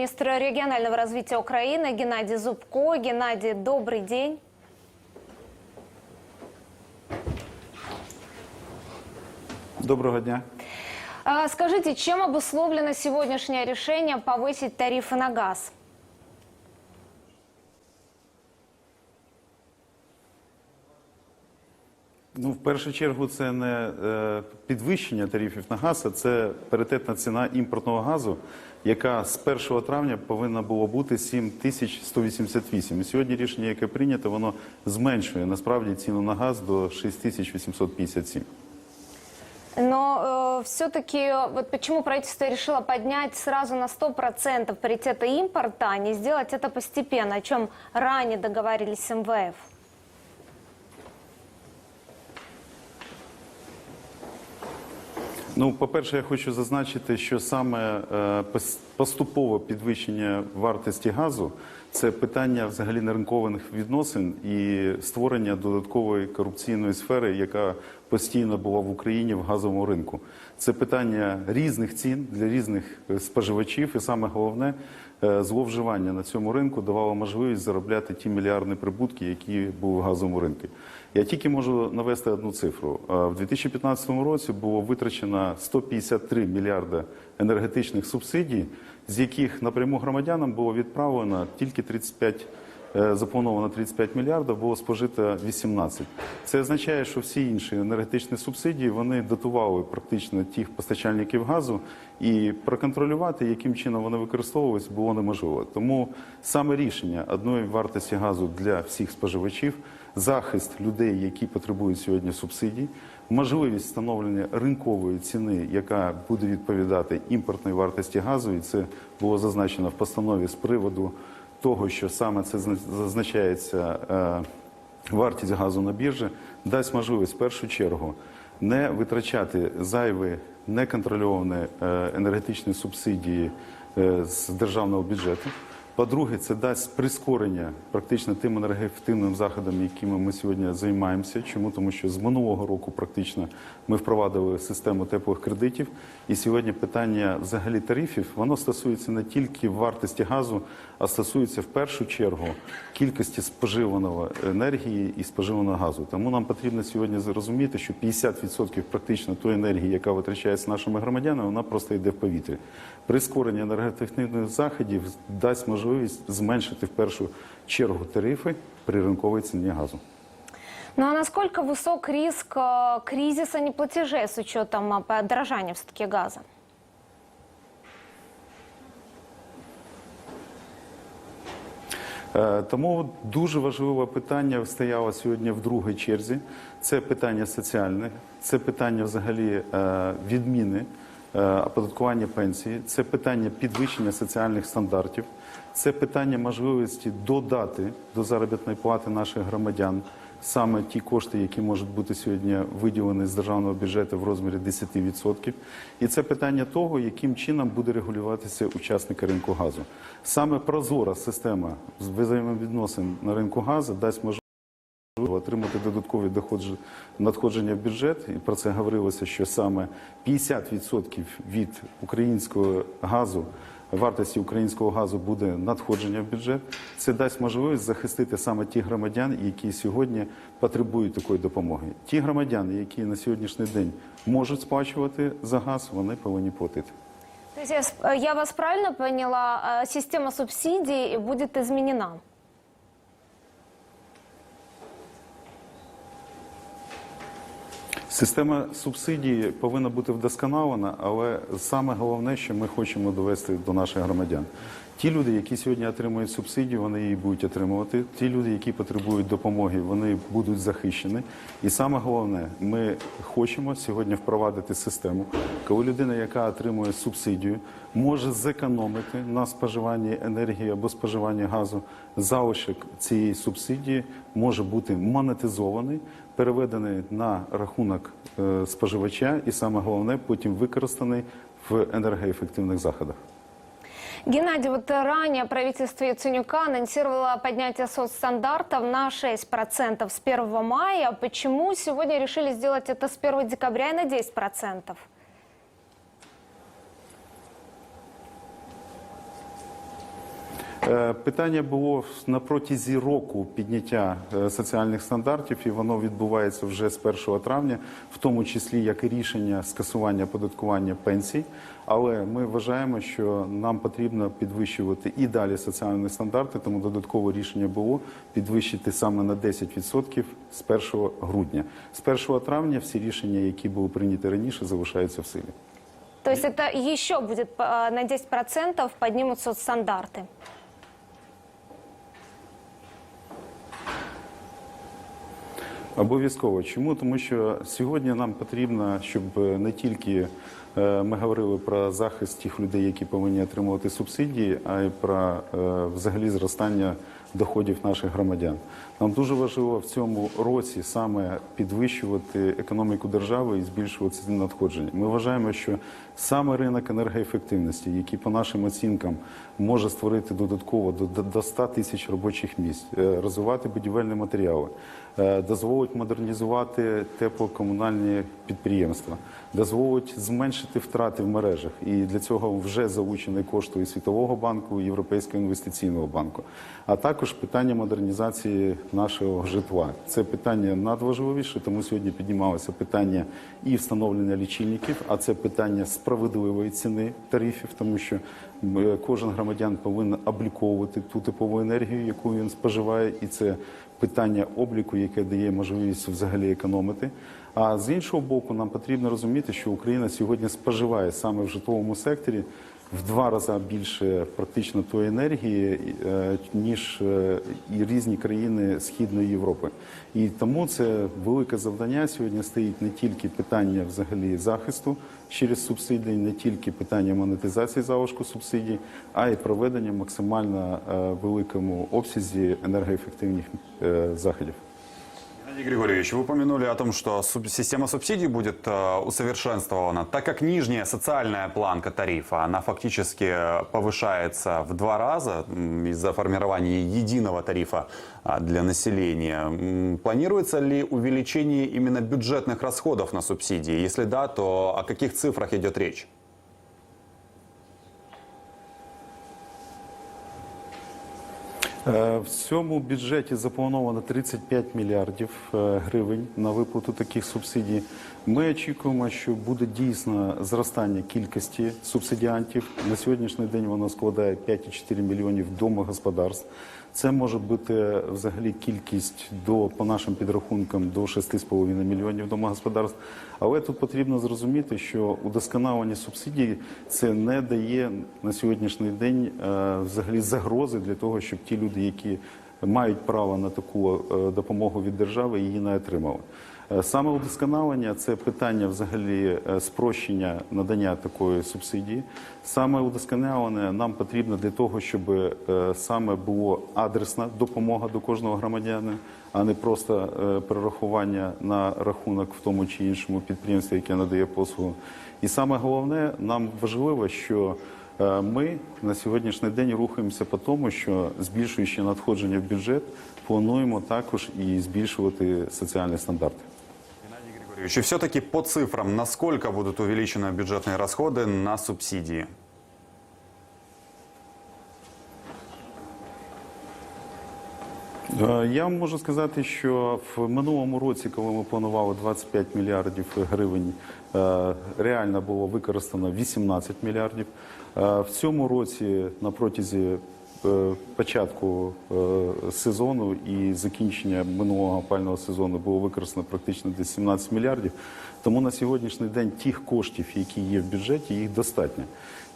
министр регионального развития Украины Геннадий Зубко. Геннадий, добрый день. Доброго дня. А, Скажите, чем обусловлено сегодняшнее решение повысить тарифы на газ? Ну, в першу чергу, це не е, підвищення тарифів на газ, а це паритетна ціна імпортного газу, яка з 1 травня повинна була бути 7188. І сьогодні рішення, яке прийнято, воно зменшує насправді ціну на газ до 6857. Но все-таки вот почему правительство решило поднять сразу на 100% паритета импорта, а не сделать это постепенно, о чем ранее договаривались с МВФ? Ну, по-перше, я хочу зазначити, що саме е, поступове підвищення вартості газу це питання взагалі неринкових відносин і створення додаткової корупційної сфери, яка постійно була в Україні в газовому ринку. Це питання різних цін для різних е, споживачів, і саме головне е, зловживання на цьому ринку давало можливість заробляти ті мільярдні прибутки, які були в газовому ринку. Я тільки можу навести одну цифру. Е, В 2015 році було витрачено 153 мільярда енергетичних субсидій, з яких напряму громадянам було відправлено тільки 35 е, заплановано 35 мільярдів, було спожито 18. Це означає, що всі інші енергетичні субсидії вони дотували практично тих постачальників газу, і проконтролювати, яким чином вони використовувалися, було неможливо. Тому саме рішення одної вартості газу для всіх споживачів, захист людей, які потребують сьогодні субсидій, можливість встановлення ринкової ціни, яка буде відповідати імпортній вартості газу, і це було зазначено в постанові з приводу того, що саме це зна- зазначається е, вартість газу на біржі, дасть можливість в першу чергу не витрачати зайві неконтрольовані е, енергетичні субсидії е, з державного бюджету. По-друге, це дасть прискорення практично тим енергоефективним заходам, якими ми сьогодні займаємося. Чому? Тому що з минулого року практично ми впровадили систему теплих кредитів, і сьогодні питання взагалі тарифів воно стосується не тільки вартості газу, а стосується в першу чергу кількості споживаного енергії і споживаного газу. Тому нам потрібно сьогодні зрозуміти, що 50% практично тої енергії, яка витрачається нашими громадянами, вона просто йде в повітрі. Прискорення енерготехнічних заходів дасть можливість зменшити в першу чергу тарифи при ринковій ціні газу. Ну а насколько высок риск э, кризиса неплатежей с учетом э, подорожания все-таки газа? Е, Тому дуже важливе питання стояло сьогодні в другій черзі. Це питання соціальне, це питання взагалі е, відміни е, оподаткування пенсії, це питання підвищення соціальних стандартів, це питання можливості додати до заробітної плати наших громадян саме ті кошти, які можуть бути сьогодні виділені з державного бюджету в розмірі 10%. І це питання того, яким чином буде регулюватися учасники ринку газу. Саме прозора система взаємовідносин на ринку газу дасть можливість отримати додаткові доходжі- надходження в бюджет. І про це говорилося, що саме 50% від українського газу, вартості українського газу буде надходження в бюджет. Це дасть можливість захистити саме ті громадян, які сьогодні потребують такої допомоги. Ті громадяни, які на сьогоднішній день можуть сплачувати за газ, вони повинні платити. То я, вас правильно поняла, э, система субсидий будет изменена? Система субсидії повинна бути вдосконалена, але саме головне, що ми хочемо довести до наших громадян. Ті люди, які сьогодні отримують субсидію, вони її будуть отримувати. Ті люди, які потребують допомоги, вони будуть захищені. І саме головне, ми хочемо сьогодні впровадити систему, коли людина, яка отримує субсидію, може зекономити на споживанні енергії або споживанні газу. Залишок цієї субсидії може бути монетизований, переведений на рахунок е, споживача, і саме головне потім використаний в енергоефективних заходах. Геннадий, вот ранее правительство Яценюка анонсировало поднятие соцстандартов на 6% с 1 мая. Почему сегодня решили сделать это с 1 декабря и на 10%? Питання було на протязі року підняття е, соціальних стандартів, і воно відбувається вже з 1 травня, в тому числі як і рішення скасування оподаткування пенсій. Але ми вважаємо, що нам потрібно підвищувати і далі соціальні стандарти, тому додаткове рішення було підвищити саме на 10% з 1 грудня. З 1 травня всі рішення, які були прийняті раніше, залишаються в силі. То есть это еще будет э, на 10% поднимут соцстандарты. Обов'язково. Чому? Тому що сьогодні нам потрібно, щоб не тільки е, ми говорили про захист тих людей, які повинні отримувати субсидії, а й про е, взагалі зростання доходів наших громадян. Нам дуже важливо в цьому році саме підвищувати економіку держави і збільшувати надходження. Ми вважаємо, що саме ринок енергоефективності, який по нашим оцінкам може створити додатково до- до до 100 тисяч робочих місць, е, розвивати будівельні матеріали, е, дозволить модернізувати теплокомунальні підприємства, дозволить зменшити втрати в мережах. І для цього вже залучені кошти і Світового банку, і Європейського інвестиційного банку. А також питання модернізації нашого житла. Це питання надважливіше, тому сьогодні піднімалося питання і встановлення лічильників, а це питання справедливої ціни тарифів, тому що кожен громадян повинен обліковувати ту теплову енергію, яку він споживає, і це питання обліку, яке дає можливість взагалі економити. А з іншого боку, нам потрібно розуміти, що Україна сьогодні споживає саме в житловому секторі в два рази більше практично тої енергії, е, ніж е, і різні країни Східної Європи. І тому це велике завдання сьогодні стоїть не тільки питання взагалі захисту через субсидії, не тільки питання монетизації залишку субсидій, а й проведення максимально е, великому обсязі енергоефективних заходів. Геннадий Григорьевич, вы упомянули о том, что суб- система субсидий будет э, усовершенствована, так как нижняя социальная планка тарифа, она фактически э, повышается в два раза м, из-за формирования единого тарифа а, для населения. М, Планируется ли увеличение именно бюджетных расходов на субсидии? Если да, то о каких цифрах идет речь? В цьому бюджеті заплановано 35 мільярдів е, гривень на виплату таких субсидій. Ми очікуємо, що буде дійсно зростання кількості субсидіантів. На сьогоднішній день воно складає 5,4 мільйонів домогосподарств. Це може бути взагалі кількість до по нашим підрахункам до 6,5 мільйонів домогосподарств. Але тут потрібно зрозуміти, що удосконалення субсидій це не дає на сьогоднішній день е, взагалі загрози для того, щоб ті люди, які мають право на таку е, допомогу від держави, її не отримали. Е, Саме удосконалення це питання взагалі е, спрощення надання такої субсидії. Саме удосконалення нам потрібно для того, щоб е, саме було адресна допомога до кожного громадянина, а не просто перерахування на рахунок в тому чи іншому підприємстві, яке надає послугу. І саме головне, нам важливо, що ми на сьогоднішній день рухаємося по тому, що збільшуючи надходження в бюджет, плануємо також і збільшувати соціальні стандарти. Геннадий Григорьевич, и все-таки по цифрам, насколько будут увеличены бюджетные расходы на субсидии? Е, Я вам можу сказати, що в минулому році, коли ми планували 25 мільярдів гривень, е, реально було використано 18 мільярдів. Е, В цьому році на протязі е, початку е, сезону і закінчення минулого опального сезону було використано практично десь 17 мільярдів. Тому на сьогоднішній день тих коштів, які є в бюджеті, їх достатньо.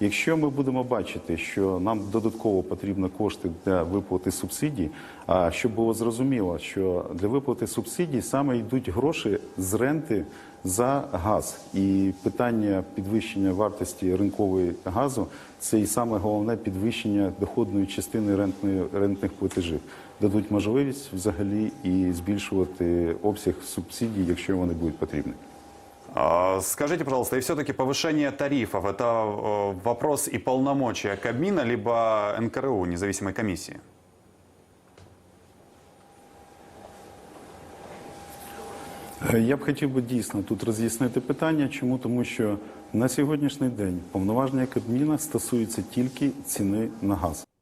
Якщо ми будемо бачити, що нам додатково потрібні кошти для виплати субсидій, а щоб було зрозуміло, що для виплати субсидій саме йдуть гроші з ренти за газ, і питання підвищення вартості ринкової газу це і саме головне підвищення доходної частини рентної рентних платежів. Дадуть можливість взагалі і збільшувати обсяг субсидій, якщо вони будуть потрібні. А, Скажите, пожалуйста, и все-таки повышение тарифов – это э, вопрос и полномочия Кабмина, либо НКРУ, независимой комиссии? Е, Я б хотів би дійсно тут роз'яснити питання. Чому? Тому що на сьогоднішній день повноваження Кабміна стосуються тільки ціни на газ.